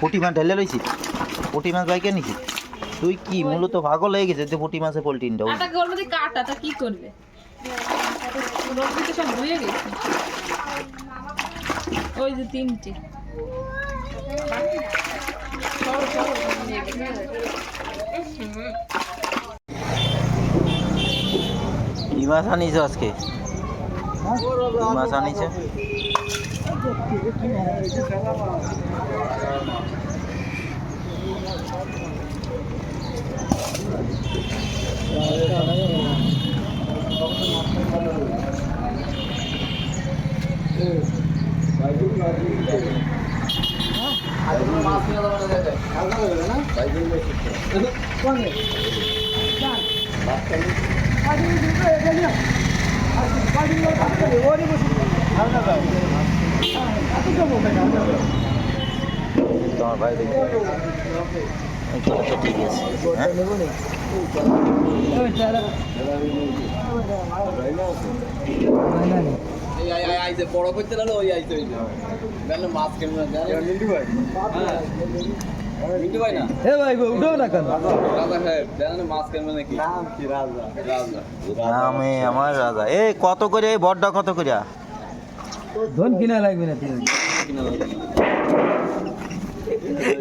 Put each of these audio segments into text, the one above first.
পুঁটি মাছ ঢেলে লইছি। পুঁটি মাছ বাইকে নিছি। তুই কি মূলত পাগল হয়ে গেছে যে পুঁটি মাছের পোলট্রিনটা আটাকে ওর মধ্যে কাটা তা কি করবে? রোদ সব ধুয়ে গেছে। ওই যে তিনটে। কি মাছ আনিছ আজকে? কি মাছ আনিছে? তোমার ভাই দেখি আচ্ছা আচ্ছা হ্যাঁ না কেন রাজা আমার রাজা। এ, কত করে বড়টা কত করে ধন কিনা লাগবে না তুমি গাড়ি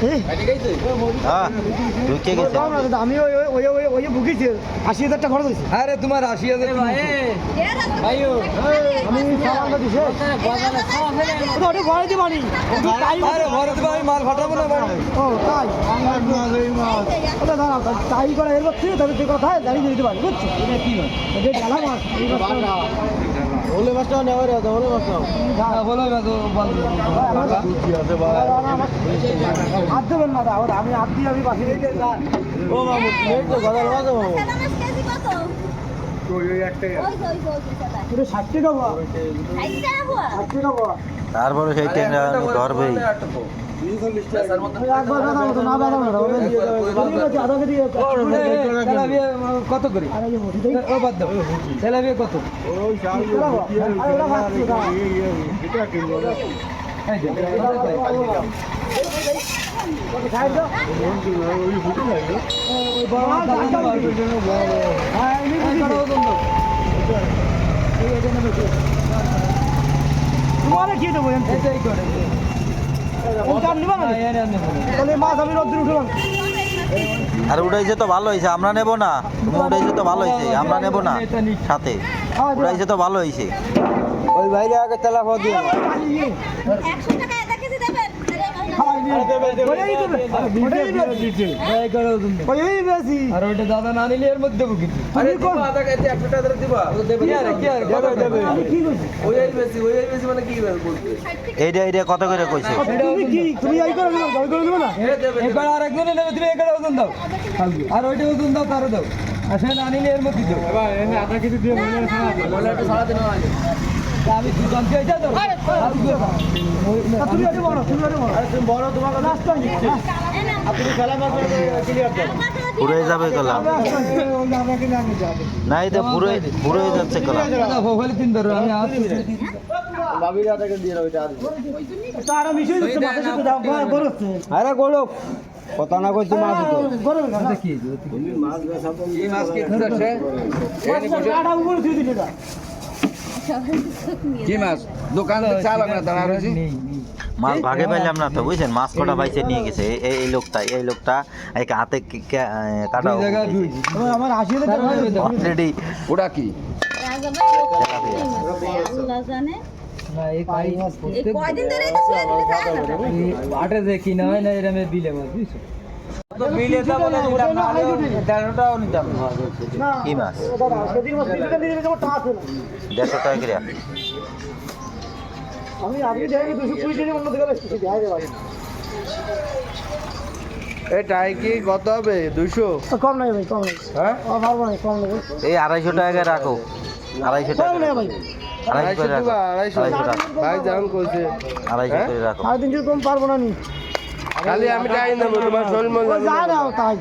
পুরো ষাট টাকা বা ষাট টাকা বা তারপরে সেই ট্রেনটা ধরবেই একবার কথা মতো না বাধা না ওটা দিয়ে দাও আধা কেজি তেলাপিয়া কত করে ও বাদ দাও তেলাপিয়া কত ওই শাল আরে ওটা ভাবছি এটা কিনবো এই যে খাই দাও ওই ফুটে লাগে ওই বড় হ্যাঁ এমনি বুঝি দাও এই এটা নেবে তোমারে কি দেবো? এটাই করে না তাহলে মাছ আমি রোদ্দুর উঠলাম আর উড়াইছে তো ভালো হয়েছে আমরা নেব না। তুমি উড়াইছে তো ভালো হয়েছে আমরা নেব না সাথে। উড়াইছে তো ভালো হয়েছে ওই বাইরে আগে তেলা খাওয়া দিয়ে একশো টাকা এটা কেজি দেবেন আর না নিলে এর মধ্যে দেবো আরে দিবা আধা কেজি 100 টাকা ধরে দিবা কি আর কি আর দেবে দেবে কি কইছি ওই বেশি ওই বেশি মানে কি বলতে এইটা এইটা কত করে কইছে আর ওইটা ওজন দাও তারও দাও সে না নিলে এর মধ্যে দাও আধা কেজি দিয়ে মনে একটু সারা আমি দুজন কে যা দাও তুমি আরে বড় তুমি আরে বড়। আরে তুমি বড় তোমাকে নাস্তা নিচ্ছি আপনি খেলা মারবেন ক্লিয়ার পুরো যাবে কলা না এটা পুরো পুরো যাচ্ছে কলা হোল তিন ধরো আমি আজ বাবির আধা কেজি দিয়ে ওইটা তারা মিশে দিচ্ছে মাথা সাথে দাও বড় আরে গোলো কথা না কইতে মাছ দিতে। বড় না কি এই মাছ কি দিছে আড়া উপরে দিয়ে দিলে কি মাছ? দোকানে চা লাগবে দাঁড়া রয়েছে। মাছ ভাগে পাইলাম না তো বুঝছেন? মাছ কটা বাইছে নিয়ে গেছে। এই- লোকটা এই লোকটা এই হাতে কাটা আমার আশি অলরেডি ওটা কি? না আটে যে কিনা হয় না এরমে বিলে মাছ বুঝছ? কি মাছ? দাদা সেদিন মাছ তিনটা দিয়ে দিলে টা আছে না। দেড়শো টাকা করে। আমি আজকে যাই দুশো কুড়ি দিনে অন্য দিকে বেশি যাই রে ভাই। এটাই কি কত হবে? দুশো? কম নাই ভাই কম নাই। হ্যাঁ? পারব না কম নেই এই আড়াইশো টাকা রাখো। আড়াইশো টাকা ভাই। আড়াইশো রাখো। আড়াইশো টাকা। ভাই যেমন করছে। আড়াইশো করে রাখো। সাড়ে তিনশো কম পারব না নি। খালি আমি তোমার শরীর মন ওই যা দাও তাই।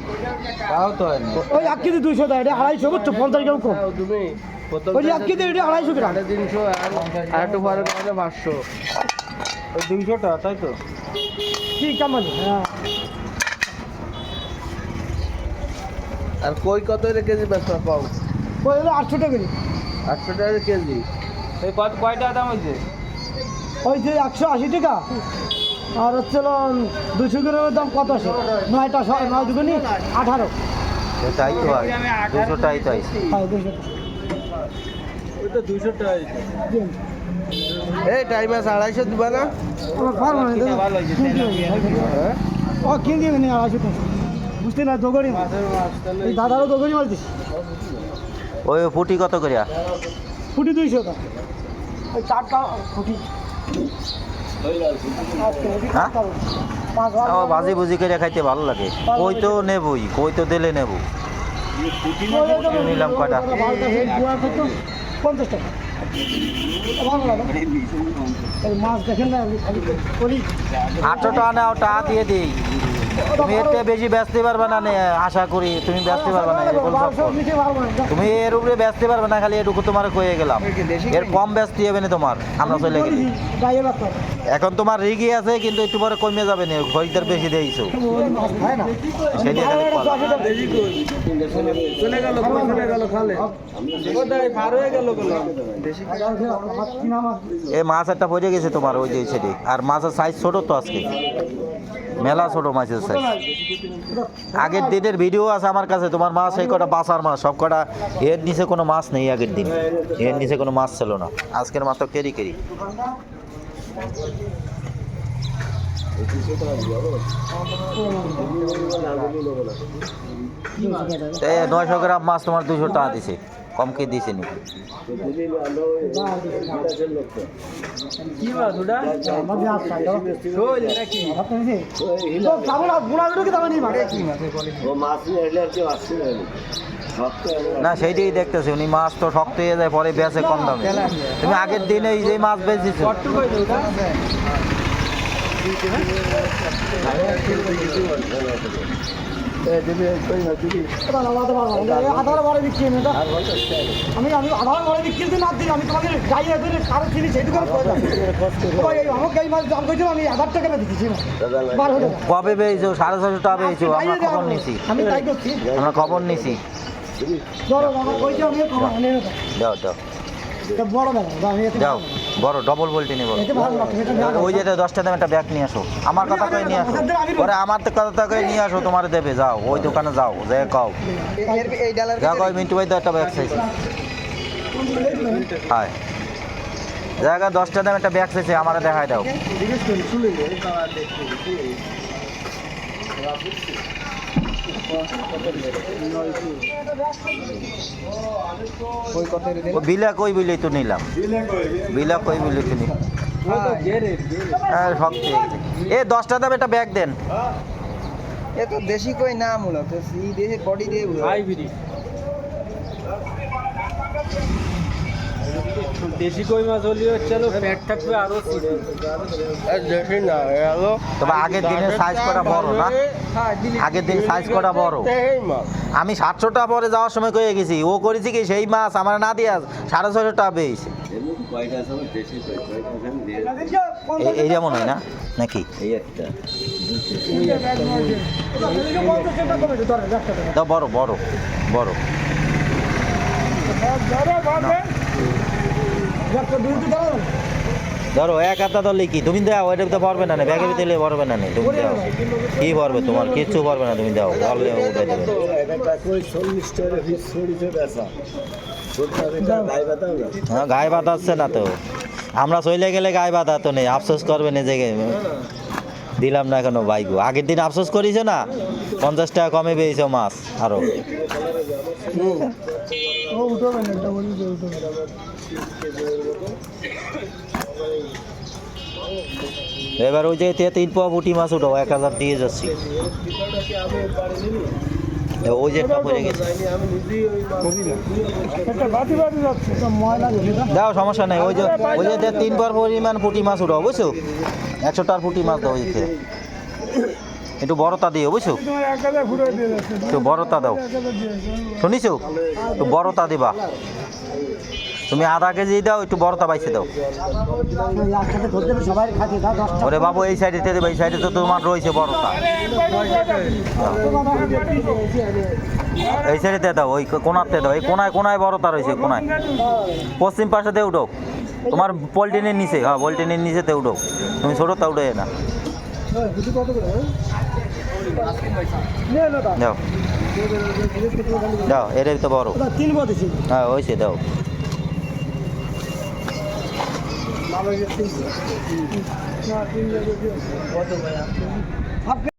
তাও তো হয় না। ওই এক কেজি দুইশো দেয় এটা আড়াইশো বুঝছ? পঞ্চাশ গ্রাম কম। তুমি ওই এক কেজি এটা আড়াইশো গ্রাম। সাড়ে তিনশো আর আর একটু পরে তাহলে পাঁচশো। ওই টাকা তাই তো? কি কামালি? হ্যাঁ। আর কই কত কেজি বেচা পাও? ওই হলো আটশো টাকা কেজি। আটশো টাকা কেজি। এই কত কয়টা দাম হয়েছে? ওই যে একশো আশি টাকা। আর হচ্ছে দুশো গ্রামের দাম কত আছে নয়টা নয় দুগুনি আঠারো। তাই তো হয় দুশো টাই। তো দুশো। এই টাইম আছে আড়াইশো দিবা না? পারব না কিনতে হ্যাঁ? ও নি আড়াইশো বুঝতে না এই দাদারও ওই ফুটি কত করিয়া? ফুটি দুইশো টাকা। ওই চারটা ফুটি হ্যাঁ? বাজি ও ভুজি করে খাইতে ভালো লাগে। কই তো নেবই কই তো দিলে নেব? নিলাম কটা পঞ্চাশ টাকা। মাছ দেখেন না আটশো টাকা নাও, টাকা দিয়ে দিই। তুমি এর বেশি বেচতে পারবে না আশা করি। তুমি বেচতে পারবে না তুমি এর উপরে বেচতে পারবে না, খালি এটুকু তোমার কয়ে গেলাম। এর কম বেচতে হবে না তোমার, আমরা চলে গেলি। এখন তোমার রিগি আছে, কিন্তু একটু পরে কমে যাবে না খরিদার বেশি দিয়েছ। চলে গেল চলে গেল, খালে। হয়ে গেল এই মাছ একটা পড়ে গেছে তোমার, ওই যে সেটি। আর মাছের সাইজ ছোট তো আজকে। মেলা ছোট মাছের সাইজ আগের দিনের ভিডিও আছে আমার কাছে, তোমার মাছ এই কটা বাসার মাছ, সব কটা। এর নিচে কোনো মাছ নেই আগের দিন। এর নিচে কোনো মাছ ছিল না। আজকের মাছ তো কেরি কেরি। নয়শো গ্রাম মাছ তোমার দুশো টাকা দিছে। কম কে দিছে নি না সেইটাই দেখতেছি। উনি মাছ তো শক্ত হয়ে যায় পরে বেচে কম দামে। তুমি আগের দিনে এই যে মাছ বেচেছো। আমি আমি আধার বারে বিক্রি দিন না দিন আমি তোমাকে গাইয়ে ধরে কারও চিনি সেইটুকু দাও। আমাকে এই মাছ দাম করেছিল আমি হাজার টাকা দিচ্ছি না কবে পেয়েছ? সাড়ে ছশো টাকা পেয়েছ। আমরা খবর দাও। নিছি। আমি তাই করছি আমরা খবর নিছি। ধরো বাবা কইছে আমি খবর আনি দাও দাও বড় দাও যাও। বড় ডবল বলটি ব্যাগ ওই যেটা দশটা দাম একটা ব্যাগ নিয়ে আসো। আমার কথা কয়ে নিয়ে আসো? পরে আমার তো কথা কয়ে নিয়ে আসো তোমার দেবে যাও ওই দোকানে যাও যে কাও। যা কয় মিন্টু ভাই তো একটা ব্যাগ চাইছে। হায় জায়গা দশটা দাম একটা ব্যাগ চাইছে আমার দেখায় দাও। বিলা কই বিলেই তো নিলাম। বিলা কই বিলেই তো নিলাম। এ দশটা দাম এটা ব্যাগ দেন। এ তো দেশি কই না মূলত। এই দেশে বডি দিয়ে দেশি কই মাছ হলে চলো পেট থাকবে আরও দেশি না তবে আগের দিনের সাইজ করা বড় না? আগের দিন সাইজ করা বড়? এই আমি সাতশোটা পরে যাওয়ার সময় কয়ে গেছি ও করেছি কি সেই মাছ আমার না দিয়ে সাড়ে ছশো টাকা পেয়েছে এই- এই যেমন হয় না? নাকি? দাও বড় বড় বড়। ধরো এক হাতা ধরলে কি? তুমি দাও এটা তো পারবে না ব্যাগের ভিতরে পারবে না তুমি দাও। কি পারবে তোমার? কিচ্ছু পারবে না তুমি দাও পারলে উঠে দেবে হ্যাঁ গায়ে বাঁধাচ্ছে না তো। আমরা চলে গেলে গায়ে বাঁধা তো নেই আফসোস করবে না যে দিলাম না কেন বাইকও আগের দিন আফসোস করিস না? পঞ্চাশ টাকা কমে পেয়েছ মাছ আরও। এবার ওই যে তিন পোয়া পুটি মাছ উঠাও, এক হাজার দিয়ে যাচ্ছি। ওই যে একটা পড়ে গেছে। দাও, সমস্যা নেই, ওই যে ওই যে তিন পর পরিমাণ পুটি মাছ উঠাও, বুঝছ? একশো টার পুটি মাছ দাও ওইতে একটু বড়তা দিও, বুঝছ? একটু বড়তা দাও। শুনিছো? একটু বড়তা দিবা। তুমি আধা কেজি দাও একটু বড়তা বাইছে দাও। ওরে বাবু এই সাইডে দেবে এই সাইডে তো তোমার রয়েছে বড়তা। এই সাইডে দাও ওই কোনাতে দাও এই কোনায় কোনায় বড়তা রয়েছে কোনায়। পশ্চিম পাশেতে উঠো। তোমার পল্টিনের নিচে হ্যাঁ পল্টিনের নিচেতে উঠো। তুমি ছোটোটা উঠে না। দাও। দাও এটাই তো বড়। হ্যাঁ ওইসে দাও। তিন